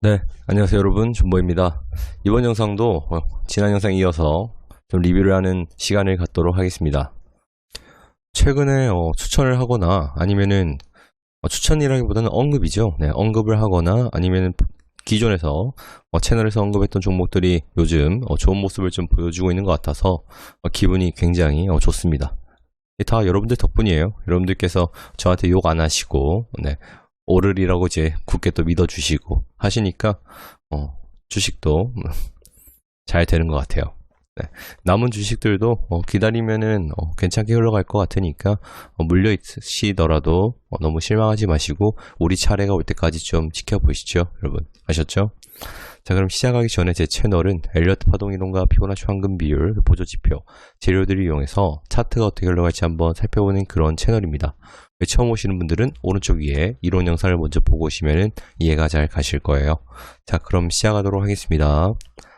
네, 안녕하세요 여러분 존보입니다. 이번 영상도 어, 지난 영상 이어서 좀 리뷰를 하는 시간을 갖도록 하겠습니다. 최근에 어, 추천을 하거나 아니면은 어, 추천이라기보다는 언급이죠. 네, 언급을 하거나 아니면은 기존에서 어, 채널에서 언급했던 종목들이 요즘 어, 좋은 모습을 좀 보여주고 있는 것 같아서 어, 기분이 굉장히 어, 좋습니다. 다 여러분들 덕분이에요. 여러분들께서 저한테 욕 안 하시고 네, 오르리라고 이제 굳게 또 믿어주시고 하시니까 어, 주식도 잘 되는 것 같아요. 네. 남은 주식들도 어, 기다리면은 어, 괜찮게 흘러갈 것 같으니까 어, 물려 있으시더라도 어, 너무 실망하지 마시고 우리 차례가 올 때까지 좀 지켜보시죠, 여러분. 아셨죠? 자, 그럼 시작하기 전에 제 채널은 엘리어트 파동 이동과 피보나치 황금 비율 보조 지표 재료들을 이용해서 차트가 어떻게 흘러갈지 한번 살펴보는 그런 채널입니다. 처음 오시는 분들은 오른쪽 위에 이론 영상을 먼저 보고 오시면 이해가 잘 가실 거예요. 자, 그럼 시작하도록 하겠습니다.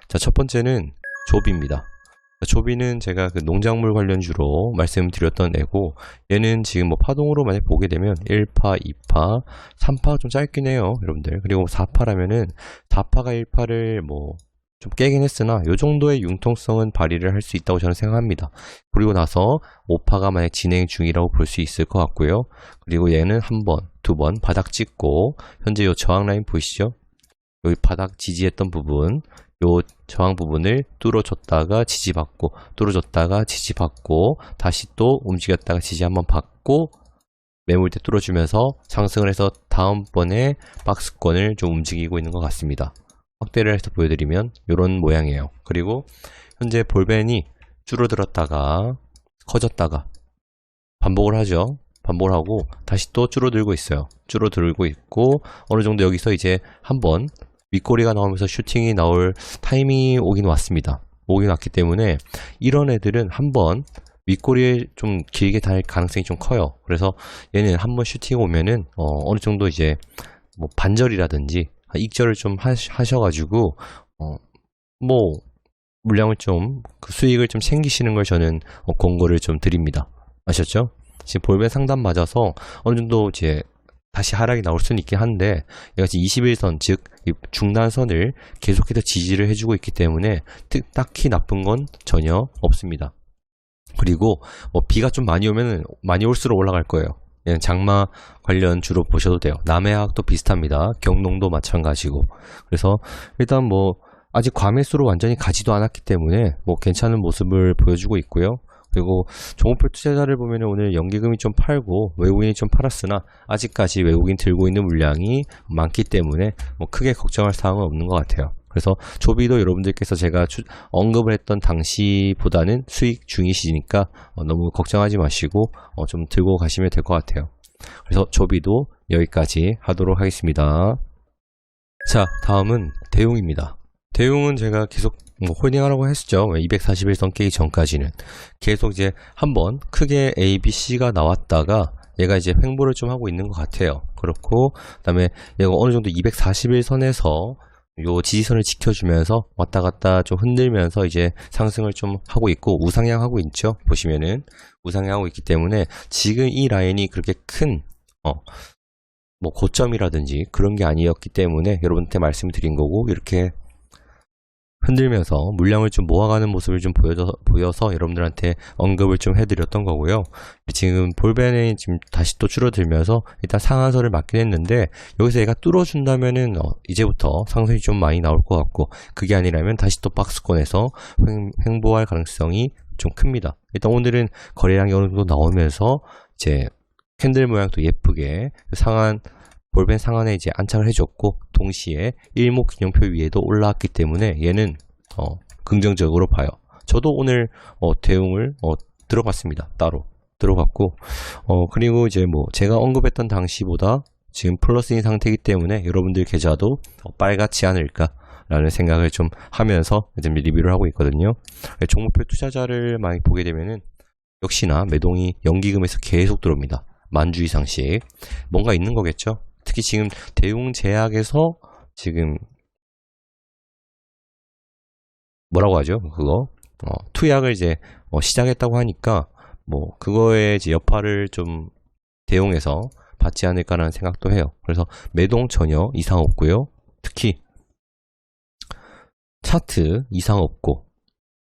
자, 첫 번째는 조비입니다. 자, 조비는 제가 그 농작물 관련주로 말씀드렸던 애고, 얘는 지금 뭐 파동으로 만약 보게 되면 1파, 2파, 3파가 좀 짧긴 해요, 여러분들. 그리고 4파라면은 4파가 1파를 뭐 좀 깨긴 했으나 요 정도의 융통성은 발휘를 할 수 있다고 저는 생각합니다. 그리고 나서 5파가 만약 진행 중이라고 볼 수 있을 것 같고요. 그리고 얘는 한 번, 두 번 바닥 찍고 현재 요 저항 라인 보이시죠? 여기 바닥 지지했던 부분, 요 저항 부분을 뚫어줬다가 지지받고, 뚫어줬다가 지지받고, 다시 또 움직였다가 지지 한번 받고, 매물대 뚫어주면서 상승을 해서 다음번에 박스권을 좀 움직이고 있는 것 같습니다. 확대를 해서 보여드리면 이런 모양이에요. 그리고 현재 볼벤이 줄어들었다가 커졌다가 반복을 하죠. 반복을 하고 다시 또 줄어들고 있어요. 줄어들고 있고 어느 정도 여기서 이제 한번 윗꼬리가 나오면서 슈팅이 나올 타이밍이 오긴 왔습니다. 오긴 왔기 때문에 이런 애들은 한번 윗꼬리에 좀 길게 달 가능성이 좀 커요. 그래서 얘는 한번 슈팅 오면은 어, 느 정도 이제 뭐 반절이라든지 익절을 좀 하셔, 가지고 어, 뭐 물량을 좀 그 수익을 좀 챙기시는 걸 저는 어, 권고를 좀 드립니다. 아셨죠? 지금 볼벤 상단 맞아서 어느 정도 이제 다시 하락이 나올 수는 있긴 한데 얘가 지금 21선 즉이 중단선을 계속해서 지지를 해주고 있기 때문에 특- 딱히 나쁜 건 전혀 없습니다. 그리고 뭐 비가 좀 많이 오면 많이 올수록 올라갈 거예요. 얘는 장마 관련 주로 보셔도 돼요. 남해학도 비슷합니다. 경농도 마찬가지고. 그래서 일단 뭐 아직 과매수로 완전히 가지도 않았기 때문에 뭐 괜찮은 모습을 보여주고 있고요. 그리고 종목표 투자자를 보면 오늘 연기금이 좀 팔고 외국인이 좀 팔았으나 아직까지 외국인 들고 있는 물량이 많기 때문에 뭐 크게 걱정할 사항은 없는 것 같아요. 그래서 조비도 여러분들께서 제가 추- 언급을 했던 당시보다는 수익 중이시니까 어, 너무 걱정하지 마시고 어, 좀 들고 가시면 될 것 같아요. 그래서 조비도 여기까지 하도록 하겠습니다. 자, 다음은 대용입니다. 대용은 제가 계속 뭐 홀딩하라고 했었죠. 241선 깨기 전까지는 계속 이제 한번 크게 A, B, C가 나왔다가 얘가 이제 횡보를 좀 하고 있는 것 같아요. 그렇고 그다음에 얘가 어느 정도 241선에서 요 지지선을 지켜주면서 왔다 갔다 좀 흔들면서 이제 상승을 좀 하고 있고 우상향하고 있죠. 보시면은 우상향하고 있기 때문에 지금 이 라인이 그렇게 큰 어, 뭐 고점이라든지 그런 게 아니었기 때문에 여러분한테 말씀을 드린 거고 이렇게 흔들면서 물량을 좀 모아가는 모습을 좀 보여서, 보여서 여러분들한테 언급을 좀 해드렸던 거고요. 지금 볼벤이 지금 다시 또 줄어들면서 일단 상한선을 맞긴 했는데 여기서 얘가 뚫어준다면은 어, 이제부터 상승이 좀 많이 나올 것 같고 그게 아니라면 다시 또 박스권에서 횡, 횡보할 가능성이 좀 큽니다. 일단 오늘은 거래량이 어느 정도 나오면서 이제 캔들 모양도 예쁘게 상한 볼벤 상한에 이제 안착을 해줬고 동시에 일목 기념표 위에도 올라왔기 때문에 얘는 어, 긍정적으로 봐요. 저도 오늘 어, 대응을 어, 들어봤습니다. 따로 들어봤고 어, 그리고 이제 뭐 제가 언급했던 당시보다 지금 플러스인 상태이기 때문에 여러분들 계좌도 더 빨갛지 않을까 라는 생각을 좀 하면서 이제 리뷰를 하고 있거든요. 종목표 투자자를 많이 보게 되면은 역시나 매동이 연기금에서 계속 들어옵니다. 만주 이상씩 뭔가 있는 거겠죠. 특히 지금 대웅 제약에서 지금 뭐라고 하죠? 그거 어, 투약을 이제 어, 시작했다고 하니까 뭐 그거에 이제 여파를 좀 대용해서 받지 않을까라는 생각도 해요. 그래서 매동 전혀 이상 없고요. 특히 차트 이상 없고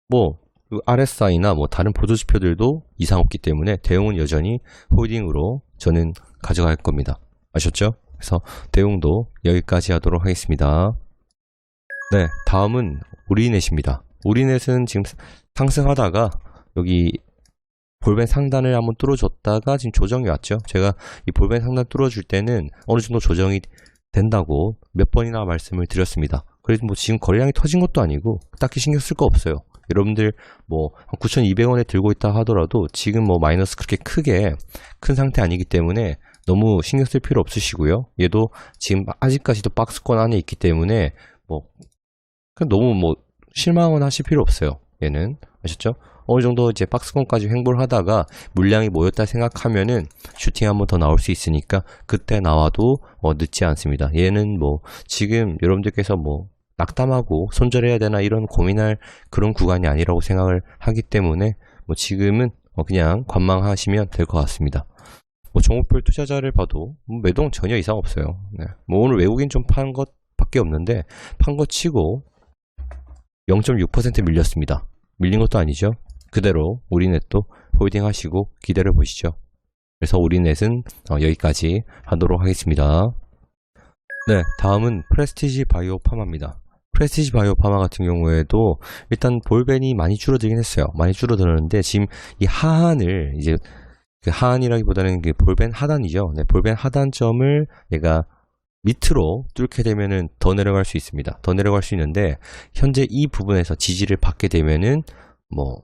뭐 RSI나 뭐 다른 보조 지표들도 이상 없기 때문에 대응은 여전히 홀딩으로 저는 가져갈 겁니다. 아셨죠? 그래서 대응도 여기까지 하도록 하겠습니다. 네, 다음은 우리넷입니다. 우리넷은 지금 상승하다가 여기 볼벤 상단을 한번 뚫어줬다가 지금 조정이 왔죠. 제가 이 볼벤 상단 뚫어줄 때는 어느 정도 조정이 된다고 몇 번이나 말씀을 드렸습니다. 그래서 뭐 지금 거래량이 터진 것도 아니고 딱히 신경 쓸 거 없어요. 여러분들 뭐 9,200원에 들고 있다 하더라도 지금 뭐 마이너스 그렇게 크게 큰 상태 아니기 때문에 너무 신경 쓸 필요 없으시고요. 얘도 지금 아직까지도 박스권 안에 있기 때문에 뭐 너무 뭐 실망은 하실 필요 없어요. 얘는 아셨죠? 어느 정도 이제 박스권까지 횡보를 하다가 물량이 모였다 생각하면은 슈팅 한번 더 나올 수 있으니까 그때 나와도 어, 늦지 않습니다. 얘는 뭐 지금 여러분들께서 뭐 낙담하고 손절해야 되나 이런 고민할 그런 구간이 아니라고 생각을 하기 때문에 뭐 지금은 어, 그냥 관망하시면 될 것 같습니다. 뭐 종목별 투자자를 봐도 뭐 매동 전혀 이상 없어요. 네. 뭐 오늘 외국인 좀 판 것밖에 없는데 판것 치고 0.6% 밀렸습니다. 밀린 것도 아니죠. 그대로 우리넷도 홀딩 하시고 기다려 보시죠. 그래서 우리넷은 어, 여기까지 하도록 하겠습니다. 네, 다음은 프레스티지 바이오 파마입니다. 프레스티지 바이오 파마 같은 경우에도 일단 볼벤이 많이 줄어들긴 했어요. 많이 줄어들었는데 지금 이 하한을 이제 그 하한이라기보다는 그 볼벤 하단이죠. 네, 볼벤 하단점을 얘가 밑으로 뚫게 되면은 더 내려갈 수 있습니다. 더 내려갈 수 있는데 현재 이 부분에서 지지를 받게 되면은 뭐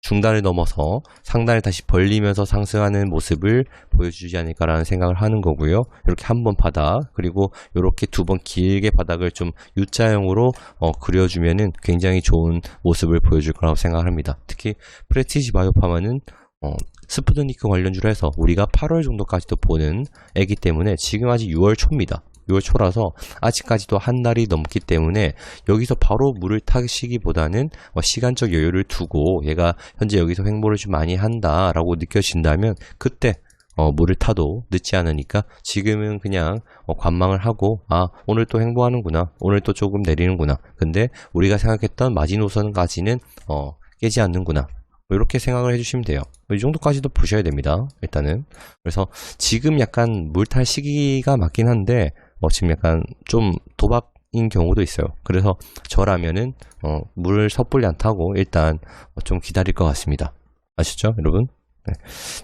중단을 넘어서 상단을 다시 벌리면서 상승하는 모습을 보여주지 않을까라는 생각을 하는 거고요. 이렇게 한 번 바닥 그리고 이렇게 두 번 길게 바닥을 좀 U자형으로 어, 그려주면은 굉장히 좋은 모습을 보여줄 거라고 생각합니다. 특히 프레티지 바이오파마는 어, 스푸드니크 관련주로 해서 우리가 8월 정도까지도 보는 애기 때문에 지금 아직 6월 초입니다. 6월 초라서 아직까지도 한 달이 넘기 때문에 여기서 바로 물을 타시기보다는 어, 시간적 여유를 두고 얘가 현재 여기서 횡보를 좀 많이 한다라고 느껴진다면 그때 어, 물을 타도 늦지 않으니까 지금은 그냥 어, 관망을 하고 아 오늘 또 횡보하는구나 오늘 또 조금 내리는구나 근데 우리가 생각했던 마지노선까지는 어, 깨지 않는구나 뭐 이렇게 생각을 해주시면 돼요. 이 정도까지도 보셔야 됩니다. 일단은 그래서 지금 약간 물탈 시기가 맞긴 한데 어, 지금 약간 좀 도박 인 경우도 있어요. 그래서 저라면은 어, 물을 섣불리 안 타고 일단 어, 좀 기다릴 것 같습니다. 아시죠, 여러분? 네.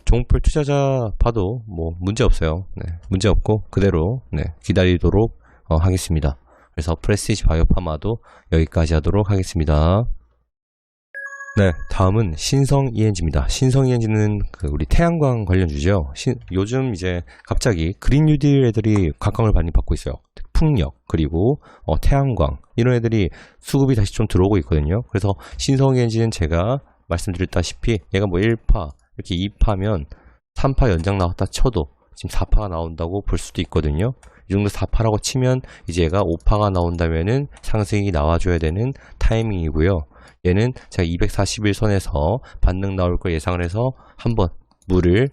종목별 투자자 봐도 뭐 문제 없어요. 네. 문제 없고 그대로 네, 기다리도록 어, 하겠습니다. 그래서 프레스티지 바이오 파마도 여기까지 하도록 하겠습니다. 네, 다음은 신성 ENG입니다. 신성 ENG는 그 우리 태양광 관련 주죠. 신- 요즘 이제 갑자기 그린 뉴딜 애들이 각광을 많이 받고 있어요. 풍력 그리고 어, 태양광 이런 애들이 수급이 다시 좀 들어오고 있거든요. 그래서 신성 ENG는 제가 말씀드렸다시피 얘가 뭐 1파 이렇게 2파면 3파 연장 나왔다 쳐도 지금 4파가 나온다고 볼 수도 있거든요. 이 정도 4파라고 치면 이제 얘가 5파가 나온다면은 상승이 나와줘야 되는 타이밍이고요. 얘는 제가 241선에서 반등 나올 걸 예상을 해서 한번 물을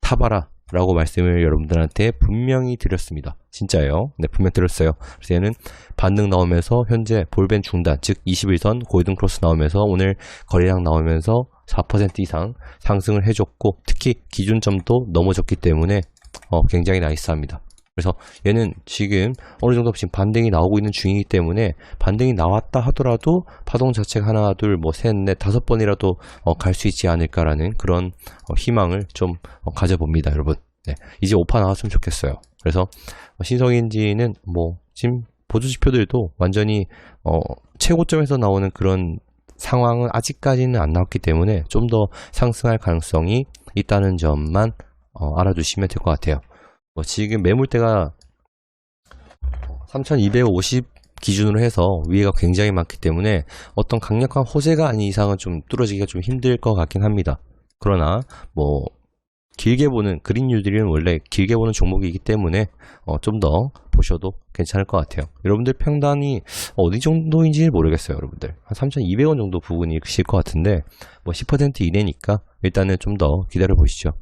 타봐라 라고 말씀을 여러분들한테 분명히 드렸습니다. 진짜예요. 네, 분명 드렸어요. 그래서 얘는 반등 나오면서 현재 볼벤 중단, 즉 21선 골든 크로스 나오면서 오늘 거래량 나오면서 4% 이상 상승을 해줬고 특히 기준점도 넘어졌기 때문에 어, 굉장히 나이스합니다. 그래서 얘는 지금 어느 정도 지금 반등이 나오고 있는 중이기 때문에 반등이 나왔다 하더라도 파동 자체가 하나, 둘, 뭐 셋, 넷, 다섯 번이라도 어, 갈 수 있지 않을까라는 그런 어, 희망을 좀 어, 가져봅니다, 여러분. 네, 이제 오파 나왔으면 좋겠어요. 그래서 어, 신성인지는 뭐 지금 보조 지표들도 완전히 어, 최고점에서 나오는 그런 상황은 아직까지는 안 나왔기 때문에 좀 더 상승할 가능성이 있다는 점만 어, 알아두시면 될 것 같아요. 뭐 지금 매물대가 3250 기준으로 해서 위에가 굉장히 많기 때문에 어떤 강력한 호재가 아닌 이상은 좀 뚫어지기가 좀 힘들 것 같긴 합니다. 그러나 뭐 길게 보는 그린유들은 원래 길게 보는 종목이기 때문에 어, 좀 더 보셔도 괜찮을 것 같아요. 여러분들 평단이 어디 정도인지 모르겠어요, 여러분들. 한 3,200원 정도 부분이실 것 같은데 뭐 10% 이내니까 일단은 좀 더 기다려 보시죠.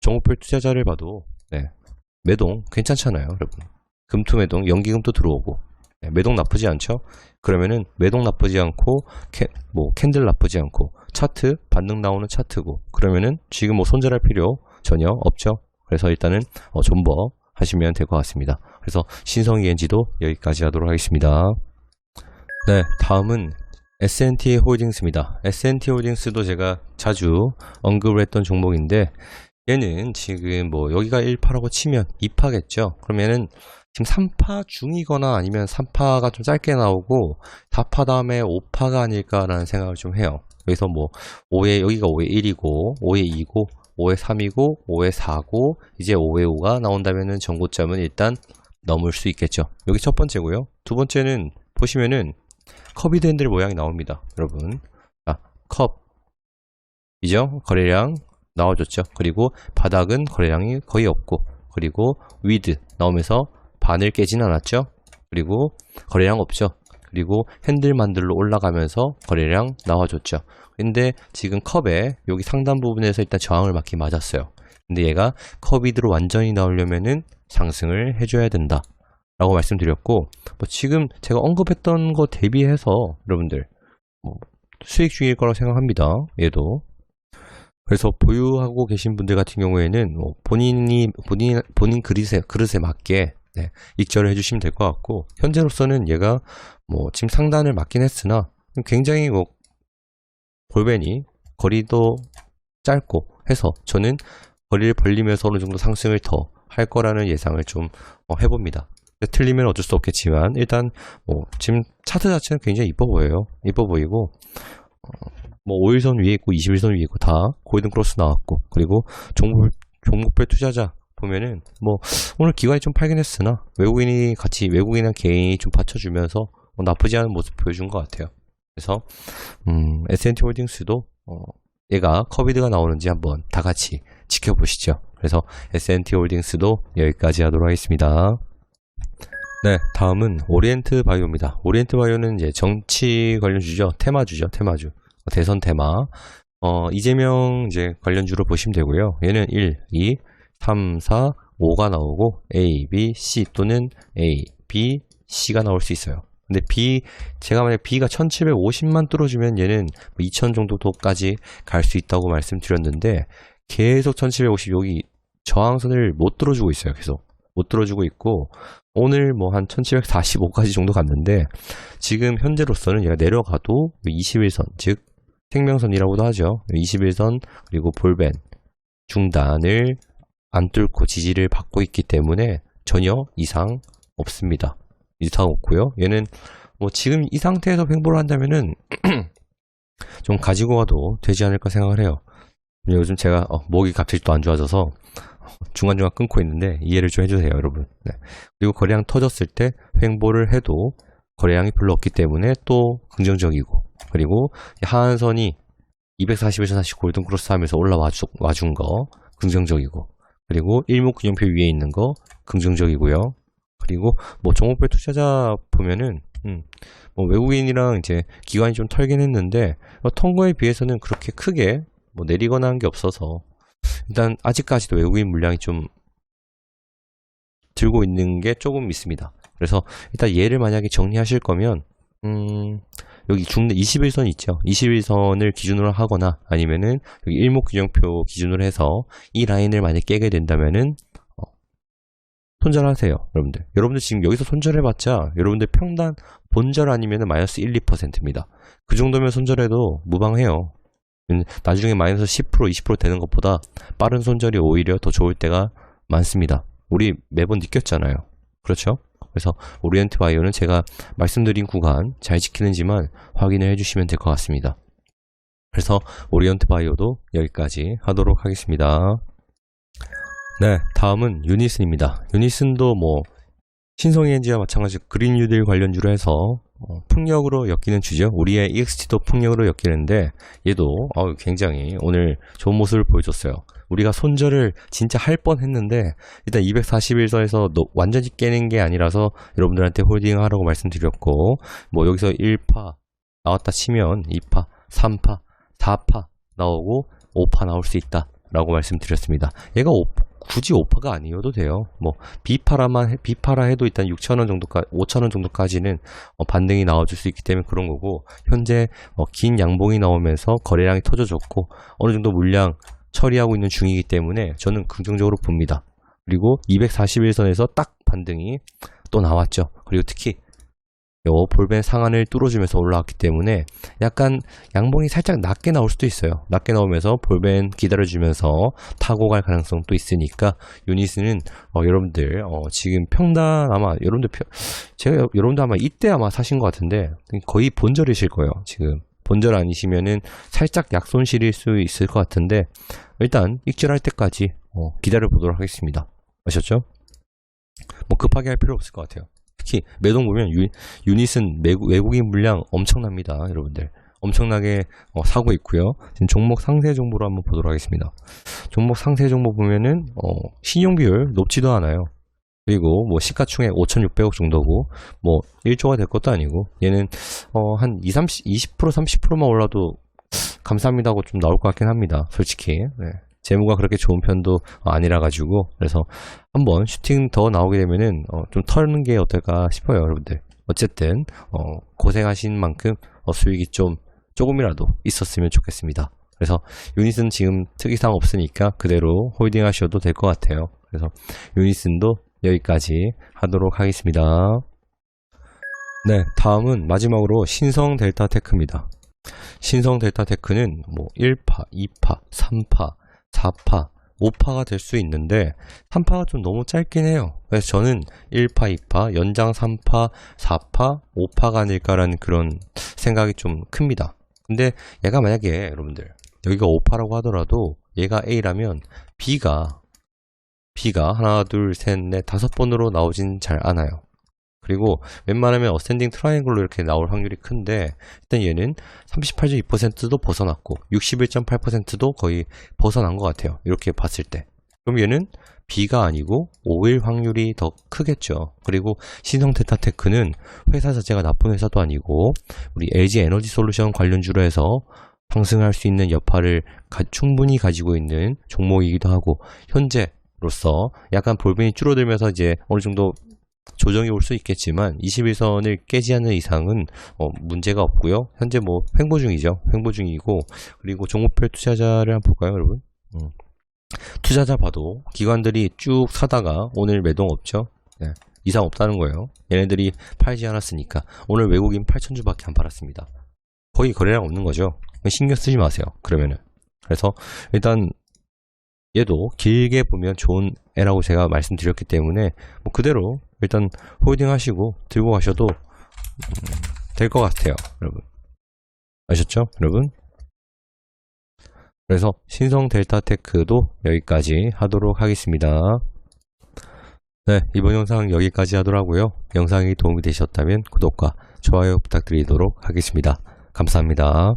종목별 투자자를 봐도 네, 매동 괜찮잖아요, 여러분. 금투 매동, 연기금도 들어오고 네, 매동 나쁘지 않죠? 그러면은 매동 나쁘지 않고 캐, 뭐 캔들 나쁘지 않고 차트 반등 나오는 차트고 그러면은 지금 뭐 손절할 필요 전혀 없죠. 그래서 일단은 어, 존버 하시면 될 것 같습니다. 그래서 신성 ENG도 여기까지 하도록 하겠습니다. 네, 다음은 S&T 홀딩스입니다. S&T 홀딩스도 제가 자주 언급을 했던 종목인데 얘는 지금 뭐 여기가 1파라고 치면 2파겠죠. 그러면은 지금 3파 중이거나 아니면 3파가 좀 짧게 나오고 4파 다음에 5파가 아닐까라는 생각을 좀 해요. 그래서 뭐 5에 여기가 5에 1이고 5에 2고 5에 3이고 5에 4고 이제 5에 5가 나온다면은 전고점은 일단 넘을 수 있겠죠. 여기 첫 번째고요. 두 번째는 보시면은 컵이 된들 모양이 나옵니다. 여러분. 자, 컵. 이죠? 거래량 나와줬죠. 그리고 바닥은 거래량이 거의 없고 그리고 위드 나오면서 반을 깨진 않았죠. 그리고 거래량 없죠. 그리고 핸들 만들로 올라가면서 거래량 나와줬죠. 근데 지금 컵에 여기 상단 부분에서 일단 저항을 맞게 맞았어요. 근데 얘가 컵이드로 완전히 나오려면은 상승을 해줘야 된다. 라고 말씀드렸고, 뭐 지금 제가 언급했던 거 대비해서 여러분들 뭐 수익 중일 거라고 생각합니다. 얘도. 그래서 보유하고 계신 분들 같은 경우에는 뭐 본인이 본인 본인 그릇에 그릇에 맞게 네, 익절을 해주시면 될 것 같고 현재로서는 얘가 뭐 지금 상단을 맞긴 했으나 굉장히 뭐 골반이 거리도 짧고 해서 저는 거리를 벌리면서 어느 정도 상승을 더 할 거라는 예상을 좀 어, 해봅니다. 틀리면 어쩔 수 없겠지만 일단 뭐 지금 차트 자체는 굉장히 이뻐 보여요. 이뻐 보이고 어, 뭐 5일선 위에 있고 21선 위에 있고 다 골든 크로스 나왔고 그리고 종목 종목별 투자자 보면은 뭐 오늘 기관이 좀 팔긴 했으나 외국인이 같이 외국인이나 개인이 좀 받쳐주면서 뭐 나쁘지 않은 모습 보여준 것 같아요. 그래서 음, S&T 홀딩스도 어, 얘가 커비드가 나오는지 한번 다 같이 지켜보시죠. 그래서 S&T 홀딩스도 여기까지 하도록 하겠습니다. 네, 다음은 오리엔트 바이오입니다. 오리엔트 바이오는 이제 정치 관련주죠. 테마주죠. 테마주. 대선 테마. 어, 이재명 이제 관련주로 보시면 되고요. 얘는 1, 2, 3, 4, 5가 나오고 A, B, C 또는 A, B, C가 나올 수 있어요. 근데 B, 제가 만약 B가 1750만 뚫어주면 얘는 2000 정도까지 갈 수 있다고 말씀드렸는데 계속 1750 여기 저항선을 못 뚫어주고 있어요. 계속. 못 들어주고 있고 오늘 뭐 한 1745까지 정도 갔는데 지금 현재로서는 얘가 내려가도 21선 즉 생명선이라고도 하죠. 21선 그리고 볼벤 중단을 안 뚫고 지지를 받고 있기 때문에 전혀 이상 없습니다. 이상 없고요. 얘는 뭐 지금 이 상태에서 횡보를 한다면은 좀 가지고 가도 되지 않을까 생각을 해요. 요즘 제가 어, 목이 갑자기 또 안 좋아져서 중간중간 끊고 있는데 이해를 좀 해주세요, 여러분. 네. 그리고 거래량 터졌을 때 횡보를 해도 거래량이 별로 없기 때문에 또 긍정적이고 그리고 하한선이 241선 다시 골든 크로스 하면서 올라와 준 거 긍정적이고 그리고 일목균형표 위에 있는 거 긍정적이고요. 그리고 뭐 종목별 투자자 보면은 음, 뭐 외국인이랑 이제 기관이 좀 털긴 했는데 어, 턴 거에 비해서는 그렇게 크게 뭐 내리거나 한 게 없어서 일단 아직까지도 외국인 물량이 좀 들고 있는 게 조금 있습니다. 그래서 일단 얘를 만약에 정리하실 거면 음, 여기 중대 21선 있죠. 21선을 기준으로 하거나 아니면은 여기 일목균형표 기준으로 해서 이 라인을 만약 깨게 된다면은 어, 손절하세요, 여러분들. 여러분들 지금 여기서 손절해봤자 여러분들 평단 본절 아니면은 마이너스 1, 2%입니다. 그 정도면 손절해도 무방해요. 음, 나중에 마이너스 10% 20% 되는 것보다 빠른 손절이 오히려 더 좋을 때가 많습니다. 우리 매번 느꼈잖아요. 그렇죠? 그래서 오리엔트 바이오는 제가 말씀드린 구간 잘 지키는지만 확인을 해주시면 될 것 같습니다. 그래서 오리엔트 바이오도 여기까지 하도록 하겠습니다. 네, 다음은 유니슨입니다. 유니슨도 뭐 신성엔지와 마찬가지로 그린 뉴딜 관련주로 해서 어, 풍력으로 엮이는 주죠. 우리의 EXT도 풍력으로 엮이는데 얘도 어, 굉장히 오늘 좋은 모습을 보여줬어요. 우리가 손절을 진짜 할 뻔했는데 일단 241선에서 완전히 깨는 게 아니라서 여러분들한테 홀딩 하라고 말씀드렸고 뭐 여기서 1파 나왔다 치면 2파, 3파, 4파 나오고 5파 나올 수 있다 라고 말씀드렸습니다. 얘가 5, 굳이 5파가 아니어도 돼요. 뭐 비파라만 해- 비파라 해도 일단 6,000원 정도까지 5,000원 정도까지는 어, 반등이 나와줄 수 있기 때문에 그런 거고 현재 어, 긴 양봉이 나오면서 거래량이 터져졌고 어느 정도 물량 처리하고 있는 중이기 때문에 저는 긍정적으로 봅니다. 그리고 241선에서 딱 반등이 또 나왔죠. 그리고 특히 요 볼벤 상한을 뚫어주면서 올라왔기 때문에 약간 양봉이 살짝 낮게 나올 수도 있어요. 낮게 나오면서 볼벤 기다려주면서 타고 갈 가능성도 있으니까 유니스는 어, 여러분들 어, 지금 평단 아마 여러분들 평- 제가 여- 여러분들 아마 이때 아마 사신 것 같은데 거의 본절이실 거예요. 지금 본절 아니시면은 살짝 약손실일 수 있을 것 같은데 일단 익절할 때까지 어, 기다려 보도록 하겠습니다. 아셨죠? 뭐 급하게 할 필요 없을 것 같아요. 특히 매동 보면 유, 유닛은 외국, 외국인 물량 엄청납니다, 여러분들. 엄청나게 어, 사고 있고요. 지금 종목 상세 정보로 한번 보도록 하겠습니다. 종목 상세 정보 보면은 어, 신용 비율 높지도 않아요. 그리고 뭐 시가총액 5,600억 정도고 뭐 1조가 될 것도 아니고 얘는 어, 한 2, 30, 20% 30%만 올라도 감사합니다고 좀 나올 것 같긴 합니다. 솔직히. 네. 재무가 그렇게 좋은 편도 아니라 가지고 그래서 한번 슈팅 더 나오게 되면은 어, 좀 털는 게 어떨까 싶어요, 여러분들. 어쨌든 어, 고생하신 만큼 어, 수익이 좀 조금이라도 있었으면 좋겠습니다. 그래서 유닛은 지금 특이사항 없으니까 그대로 홀딩 하셔도 될 것 같아요. 그래서 유닛은도 여기까지 하도록 하겠습니다. 네, 다음은 마지막으로 신성 델타 테크입니다. 신성 델타 테크는 뭐 1파, 2파, 3파, 4파, 5파가 될 수 있는데 3파가 좀 너무 짧긴 해요. 그래서 저는 1파, 2파, 연장 3파, 4파, 5파가 아닐까라는 그런 생각이 좀 큽니다. 근데 얘가 만약에 여러분들 여기가 5파라고 하더라도 얘가 A라면 B가 B가 하나, 둘, 셋, 넷, 다섯 번으로 나오진 잘 않아요. 그리고 웬만하면 어센딩 트라이앵글로 이렇게 나올 확률이 큰데 일단 얘는 38.2%도 벗어났고 61.8%도 거의 벗어난 것 같아요. 이렇게 봤을 때. 그럼 얘는 B가 아니고 O일 확률이 더 크겠죠. 그리고 신성 테타테크는 회사 자체가 나쁜 회사도 아니고 우리 LG 에너지 솔루션 관련주로 해서 상승할 수 있는 여파를 가- 충분히 가지고 있는 종목이기도 하고 현재로서 약간 볼벤이 줄어들면서 이제 어느 정도 조정이 올 수 있겠지만 21선을 깨지 않는 이상은 어, 문제가 없고요. 현재 뭐 횡보 중이죠. 횡보 중이고 그리고 종목별 투자자를 한번 볼까요, 여러분? 음. 투자자 봐도 기관들이 쭉 사다가 오늘 매동 없죠. 네, 이상 없다는 거예요. 얘네들이 팔지 않았으니까 오늘 외국인 8천주밖에 안 팔았습니다. 거의 거래량 없는 거죠. 신경 쓰지 마세요. 그러면은 그래서 일단 얘도 길게 보면 좋은 애라고 제가 말씀드렸기 때문에 뭐 그대로 일단 홀딩 하시고 들고 가셔도 될 것 같아요, 여러분. 아셨죠, 여러분? 그래서 신성 델타 테크도 여기까지 하도록 하겠습니다. 네, 이번 영상 여기까지 하도록하고요. 영상이 도움이 되셨다면 구독과 좋아요 부탁드리도록 하겠습니다. 감사합니다.